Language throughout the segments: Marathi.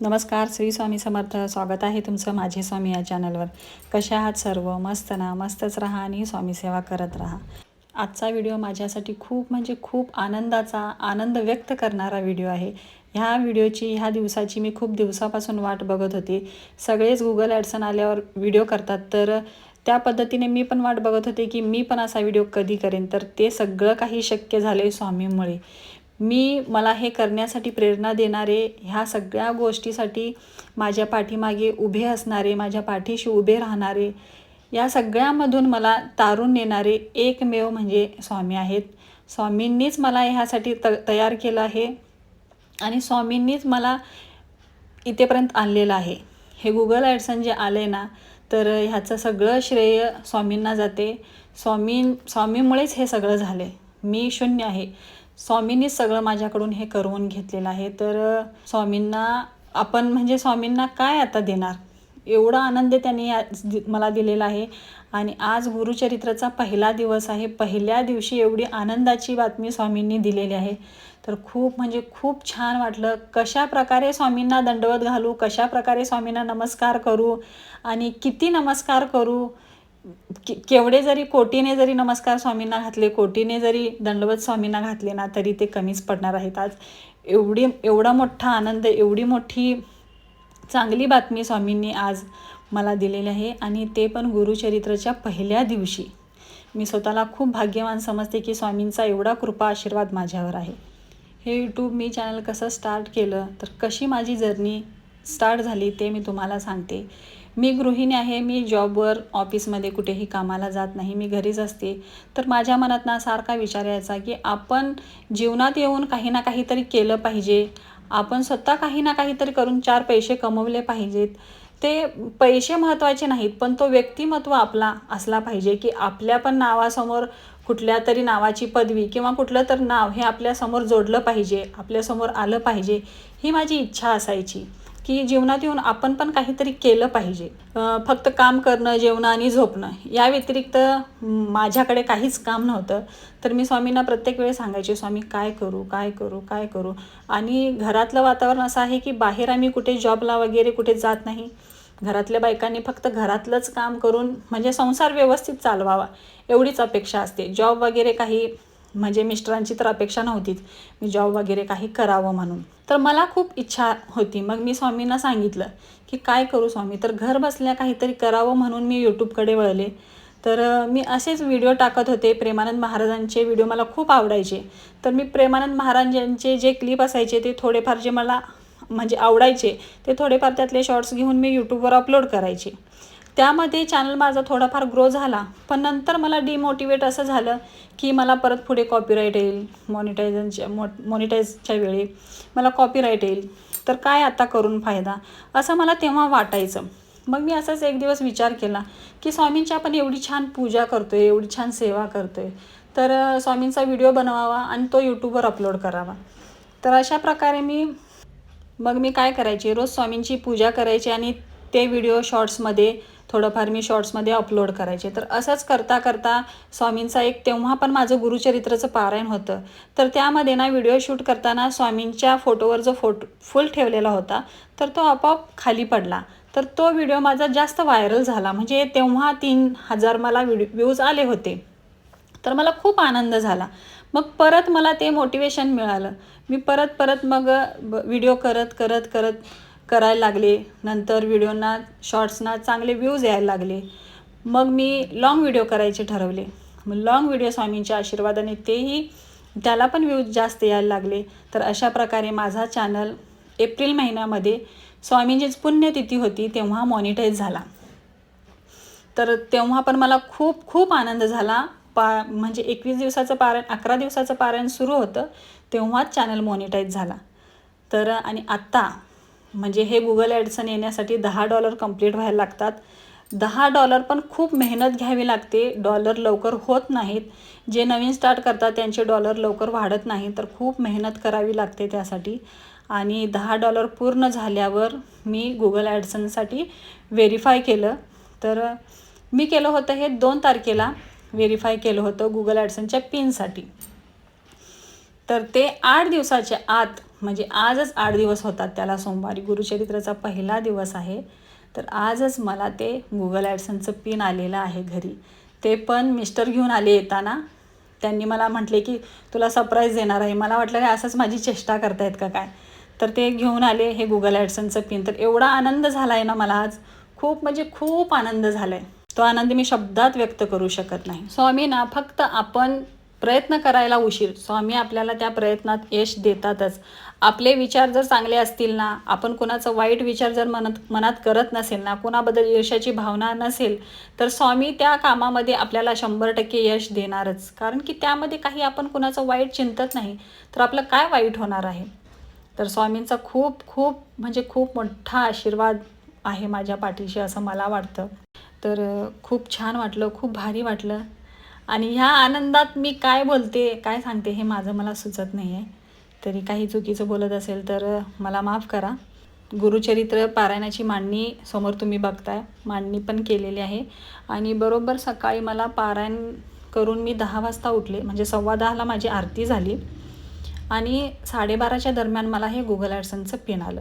नमस्कार श्री स्वामी समर्थ. स्वागत आहे तुमचं माझे स्वामी या चॅनलवर कशा आहात सर्व? मस्त ना? मस्तच राहा आणि स्वामी सेवा करत राहा. आजचा व्हिडिओ माझ्यासाठी खूप म्हणजे खूप आनंदाचा आनंद व्यक्त करणारा व्हिडिओ आहे. ह्या व्हिडिओची ह्या दिवसाची मी खूप दिवसापासून वाट बघत होती. सगळेच गुगल ॲडसन आल्यावर व्हिडिओ करतात. तर त्या पद्धतीने मी पण वाट बघत होते की मी पण असा व्हिडिओ कधी करेन. तर ते सगळं काही शक्य झाले स्वामीमुळे. मी मला हे करण्यासाठी प्रेरणा देणारे ह्या सगळ्या गोष्टीसाठी माझ्या पाठीमागे उभे असणारे माझ्या पाठीशी उभे राहणारे या सगळ्यामधून मला तारून नेणारे एकमेव म्हणजे स्वामी आहेत. स्वामींनीच मला ह्यासाठी त तयार केलं आहे आणि स्वामींनीच मला इथेपर्यंत आणलेलं आहे. हे गुगल ॲडसन जे आले ना तर ह्याचं सगळं श्रेय स्वामींना जाते. स्वामी स्वामीमुळेच हे सगळं झाले मी शून्य आहे. स्वामींनी सगळं माझ्याकडून हे करवून घेतलेलं आहे. तर स्वामींना आपण म्हणजे स्वामींना काय आता देणार? एवढा आनंद त्यांनी दि- मला दिलेला आहे. आणि आज गुरुचरित्राचा पहिला दिवस आहे. पहिल्या दिवशी एवढी आनंदाची बातमी स्वामींनी दिलेली आहे. तर खूप म्हणजे खूप छान वाटलं कशा प्रकारे स्वामींना दंडवत घालू कशा प्रकारे स्वामींना नमस्कार करू आणि किती नमस्कार करू के केवढे जरी कोटीने जरी नमस्कार स्वामींना घातले कोटीने जरी दंडवत स्वामींना घातले ना तरी ते कमीच पडणार आहेत. आज एवढी एवढा मोठा आनंद एवढी मोठी चांगली बातमी स्वामींनी आज मला दिलेली आहे आणि ते पण गुरुचरित्राच्या पहिल्या दिवशी. मी स्वतःला खूप भाग्यवान समजते की स्वामींचा एवढा कृपा आशीर्वाद माझ्यावर आहे. हे यूट्यूब मी चॅनल कसं स्टार्ट केलं तर कशी माझी जर्नी स्टार्ट झाली ते मी तुम्हाला सांगते. मी गृहिणी आहे मी जॉबवर ऑफिसमध्ये कुठेही कामाला जात नाही मी घरीच असते. तर माझ्या मनात ना सारखा विचार यायचा की आपण जीवनात येऊन काही ना काहीतरी केलं पाहिजे. आपण स्वतः काही ना काहीतरी करून चार पैसे कमवले पाहिजेत. ते पैसे महत्त्वाचे नाहीत पण तो व्यक्तिमत्व आपला असला पाहिजे की आपल्या पण नावासमोर कुठल्या तरी नावाची पदवी किंवा कुठलं तर नाव हे आपल्यासमोर जोडलं पाहिजे आपल्यासमोर आलं पाहिजे ही माझी इच्छा असायची. की जीवनात येऊन आपण पण काहीतरी केलं पाहिजे. फक्त काम करणं जेवणं आणि झोपणं या व्यतिरिक्त माझ्याकडे काहीच काम नव्हतं. तर मी स्वामींना प्रत्येक वेळेस सांगायचे स्वामी काय करू काय करू काय करू? आणि घरातलं वातावरण असं आहे की बाहेर आम्ही कुठे जॉबला वगैरे कुठे जात नाही. घरातल्या बायकांनी फक्त घरातलंच काम करून म्हणजे संसार व्यवस्थित चालवावा एवढीच अपेक्षा असते. जॉब वगैरे काही म्हणजे मिस्टरांची तर अपेक्षा नव्हतीच. मी जॉब वगैरे काही करावं म्हणून. तर मला खूप इच्छा होती. मग मी स्वामींना सांगितलं की काय करू स्वामी? तर घर बसल्या काहीतरी करावं म्हणून मी यूट्यूबकडे वळले. तर मी असेच व्हिडिओ टाकत होते. प्रेमानंद महाराजांचे व्हिडिओ मला खूप आवडायचे. तर मी प्रेमानंद महाराजांचे जे क्लिप असायचे ते थोडेफार जे मला म्हणजे आवडायचे ते थोडेफार त्यातले शॉर्ट्स घेऊन मी यूट्यूबवर अपलोड करायचे. त्यामध्ये चॅनल माझा थोडाफार ग्रो झाला. पण नंतर मला डिमोटिवेट असं झालं की मला परत पुढे कॉपीराईट येईल. मॉनिटायझनच्या मॉ मॉनिटाईजच्या वेळी मला कॉपीराईट येईल. तर काय आता करून फायदा? असं मला तेव्हा वाटायचं. मग मी असाच एक दिवस विचार केला की स्वामींची आपण एवढी छान पूजा करतो आहे एवढी छान सेवा करतो आहे तर स्वामींचा व्हिडिओ बनवावा आणि तो यूट्यूबवर अपलोड करावा. तर अशा प्रकारे मी मग मी काय करायची? रोज स्वामींची पूजा करायची आणि ते व्हिडिओ शॉर्ट्समध्ये थोडंफार मी शॉर्ट्समध्ये अपलोड करायचे. तर असंच करता करता स्वामींचा एक तेव्हा पण माझं गुरुचरित्राचं पारायण होतं. तर त्यामध्ये ना व्हिडिओ शूट करताना स्वामींच्या फोटोवर जो फोटो फुल ठेवलेला होता तर तो आपोआप खाली पडला. तर तो व्हिडिओ माझा जास्त व्हायरल झाला. म्हणजे तेव्हा तीन हजार मला व्हिडिओ व्ह्यूज आले होते. तर मला खूप आनंद झाला. मग परत मला ते मोटिवेशन मिळालं. मी परत परत मग व्हिडिओ करत करत करत करायला लागले नंतर व्हिडिओना शॉर्ट्सना चांगले व्ह्यूज यायला लागले. मग मी लॉंग व्हिडिओ करायचे ठरवले. मग लॉंग व्हिडिओ स्वामींच्या आशीर्वादाने तेही त्याला पण व्ह्यूज जास्त यायला लागले. तर अशा प्रकारे माझा चॅनल एप्रिल महिन्यामध्ये स्वामींचीच पुण्यतिथी होती तेव्हा मॉनिटाईज झाला. तर तेव्हा पण मला खूप खूप आनंद झाला. पा म्हणजे एकवीस दिवसाचं पारायण अकरा दिवसाचं पारायण सुरू होतं तेव्हाच चॅनल मॉनिटाईज झाला. तर आणि आत्ता म्हणजे हे गुगल ॲडसन येण्यासाठी दहा डॉलर कंप्लीट व्हायला लागतात. दहा डॉलर पण खूप मेहनत घ्यावी लागते. डॉलर लवकर होत नाहीत. जे नवीन स्टार्ट करतात त्यांचे डॉलर लवकर वाढत नाही तर खूप मेहनत करावी लागते त्यासाठी. आणि दहा डॉलर पूर्ण झाल्यावर मी गुगल ॲडसनसाठी व्हेरीफाय केलं. तर मी केलं होतं हे दोन तारखेला व्हेरीफाय केलं होतं गुगल ॲडसनच्या पिनसाठी तर ते आठ दिवसाच्या आत म्हणजे आजच आठ दिवस होतात त्याला सोमवारी. गुरुचरित्राचा पहिला दिवस आहे. तर आजच मला ते गुगल ॲडसनचं पिन आलेलं आहे घरी. ते पण मिस्टर घेऊन आले येताना. त्यांनी मला म्हटले की तुला सरप्राईज देणार आहे. मला वाटलं की असंच माझी चेष्टा करतायत का काय? तर ते घेऊन आले हे गुगल ॲडसनचं पिन तर एवढा आनंद झाला आहे ना मला आज. खूप म्हणजे खूप आनंद झाला आहे तो आनंद मी शब्दात व्यक्त करू शकत नाही. स्वामी ना फक्त आपण प्रयत्न करायला उशीर. स्वामी आपल्याला त्या प्रयत्नात यश देतातच. आपले विचार जर चांगले असतील ना आपण कुणाचं वाईट विचार जर मनात मनात करत नसेल ना कोणाबद्दल यशाची भावना नसेल तर स्वामी त्या कामामध्ये आपल्याला शंभर टक्के यश देणारच. कारण की त्यामध्ये काही आपण कुणाचं वाईट चिंतत नाही तर आपलं काय वाईट होणार आहे? तर स्वामींचा खूप खूप म्हणजे खूप मोठा आशीर्वाद आहे माझ्या पाठीशी असं मला वाटतं. तर खूप छान वाटलं खूप भारी वाटलं. आणि ह्या आनंदात मी काय बोलते काय सांगते हे माझं मला सुचत नाही आहे तरी काही चुकीचं बोलत असेल तर मला माफ करा. गुरुचरित्र पारायणाची मांडणी समोर तुम्ही बघताय. मांडणी पण केलेली आहे. आणि बरोबर सकाळी मला पारायण करून मी दहा वाजता उठले. म्हणजे सव्वा दहाला माझी आरती झाली. आणि साडेबाराच्या दरम्यान मला हे गुगल ॲडसनचं पिन आलं.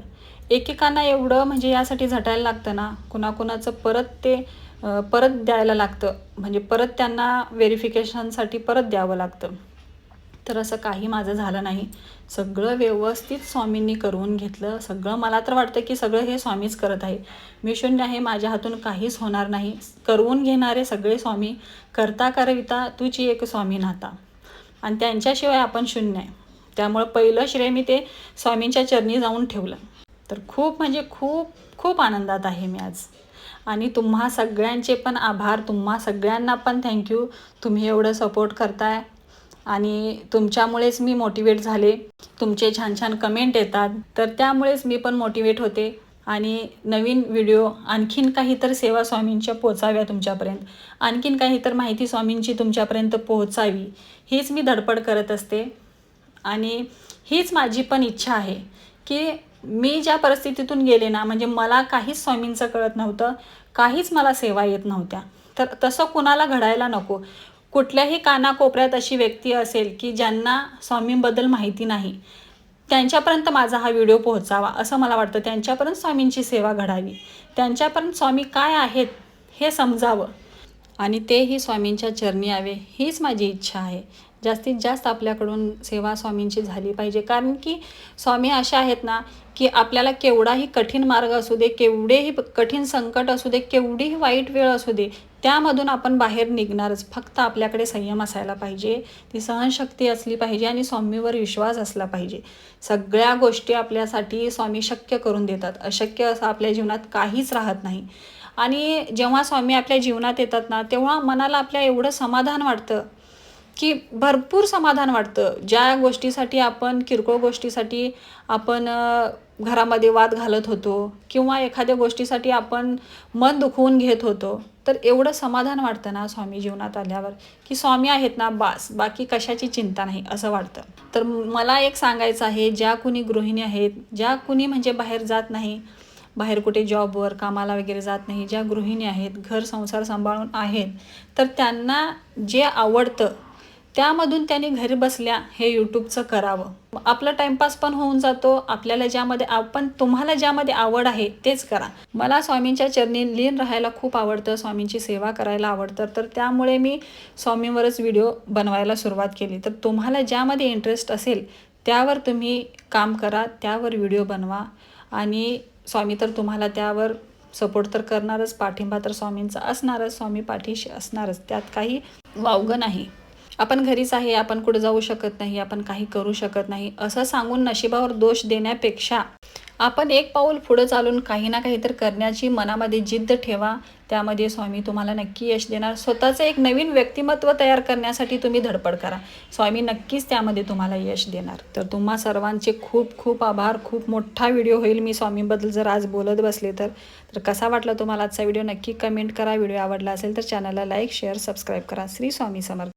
एकेकांना एवढं म्हणजे यासाठी झटायला लागतं ना कुणाकुणाचं परत ते परत द्यायला लागतं. म्हणजे परत त्यांना व्हेरिफिकेशनसाठी परत द्यावं लागतं. तर असं काही माझं झालं नाही. सगळं व्यवस्थित स्वामींनी करून घेतलं. सगळं मला तर वाटतं की सगळं हे स्वामीच करत आहे. मी शून्य आहे माझ्या हातून काहीच होणार नाही. करवून घेणारे सगळे स्वामी करता करविता तुझी एक स्वामी नाता आणि त्यांच्याशिवाय आपण शून्य आहे. त्यामुळं पहिलं श्रेय मी ते स्वामींच्या चरणी जाऊन ठेवलं. तर खूप म्हणजे खूप खूप आनंदात आहे मी आज. आणि तुम्हा सगळ्यांचे पण आभार. तुम्हा सगळ्यांना पण थँक्यू तुम्ही एवढं सपोर्ट करताय. आणि तुमच्यामुळेच मी मोटिवेट झाले. तुमचे छान छान कमेंट येतात. तर त्यामुळेच मी पण मोटिवेट होते. आणि नवीन व्हिडिओ आणखीन काही तर सेवा स्वामींच्या पोचाव्या तुमच्यापर्यंत. आणखीन काही तर माहिती स्वामींची तुमच्यापर्यंत पोहोचावी. हीच मी धडपड करत असते. आणि हीच माझी पण इच्छा आहे की मी ज्या परिस्थितीतून गेले ना म्हणजे मला काहीच स्वामींचं कळत नव्हतं काहीच मला सेवा येत नव्हत्या. तर तसं कुणाला घडायला नको. कुठल्याही कानाकोपऱ्यात अशी व्यक्ती असेल की ज्यांना स्वामींबद्दल माहिती नाही त्यांच्यापर्यंत माझा हा व्हिडिओ पोहोचावा असं मला वाटतं. त्यांच्यापर्यंत स्वामींची सेवा घडावी. त्यांच्यापर्यंत स्वामी काय आहेत हे समजावं. आणि तेही स्वामींच्या चरणी यावे हीच माझी इच्छा आहे. जास्तीत जास्त आपल्याकडून सेवा स्वामींची झाली पाहिजे. कारण की स्वामी असे आहेत ना की आपल्याला केवढाही कठीण मार्ग असू दे केवढेही कठीण संकट असू दे केवढीही वाईट वेळ असू दे त्यामधून आपण बाहेर निघणारच. फक्त आपल्याकडे संयम असायला पाहिजे ती सहनशक्ती असली पाहिजे आणि स्वामीवर विश्वास असला पाहिजे. सगळ्या गोष्टी आपल्यासाठी स्वामी शक्य करून देतात. अशक्य असं आपल्या जीवनात काहीच राहत नाही. आणि जेव्हा स्वामी आपल्या जीवनात येतात ना तेव्हा मनाला आपल्या एवढं समाधान वाटतं. की भरपूर समाधान वाटतं. ज्या गोष्टीसाठी आपण किरकोळ गोष्टीसाठी आपण घरामध्ये वाद घालत होतो किंवा एखाद्या गोष्टीसाठी आपण मन दुखवून घेत होतो तर एवढं समाधान वाटतं ना स्वामी जीवनात आल्यावर? की स्वामी आहेत ना बास बाकी कशाची चिंता नाही असं वाटतं. तर मला एक सांगायचं आहे ज्या कुणी गृहिणी आहेत ज्या कुणी म्हणजे बाहेर जात नाही बाहेर कुठे जॉबवर कामाला वगैरे जात नाही ज्या गृहिणी आहेत घर संसार सांभाळून आहेत तर त्यांना जे आवडतं त्यामधून त्यांनी घरी बसल्या हे यूट्यूबचं करावं. आपलं टाइमपास पण होऊन जातो. आपल्याला ज्यामध्ये आपण तुम्हाला ज्यामध्ये आवड आहे तेच करा. मला स्वामींच्या चरणी लीन राहायला खूप आवडतं. स्वामींची सेवा करायला आवडतं. तर त्यामुळे मी स्वामींवरच व्हिडिओ बनवायला सुरुवात केली. तर तुम्हाला ज्यामध्ये इंटरेस्ट असेल त्यावर तुम्ही काम करा. त्यावर व्हिडिओ बनवा. आणि स्वामी तर तुम्हाला त्यावर सपोर्ट तर करणारच. पाठिंबा तर स्वामींचा असणारच. स्वामी पाठीशी असणारच. त्यात काही वावगं नाही. आपण घरीच आहे आपण कुठं जाऊ शकत नाही आपण काही करू शकत नाही असं सांगून नशिबावर दोष देण्यापेक्षा आपण एक पाऊल पुढं चालून काही ना काही तर करण्याची मनामध्ये जिद्द ठेवा. त्यामध्ये स्वामी तुम्हाला नक्की यश देणार. स्वतःचं एक नवीन व्यक्तिमत्व तयार करण्यासाठी तुम्ही धडपड करा. स्वामी नक्कीच त्यामध्ये तुम्हाला यश देणार. तर तुम्हा सर्वांचे खूप खूप आभार. खूप मोठा व्हिडिओ होईल. मी स्वामीबद्दल जर आज बोलत बसले तर तर कसा वाटला तुम्हाला आजचा व्हिडिओ? नक्की कमेंट करा. व्हिडिओ आवडला असेल तर चॅनलला लाईक शेअर सबस्क्राईब करा. श्री स्वामी समर्थ.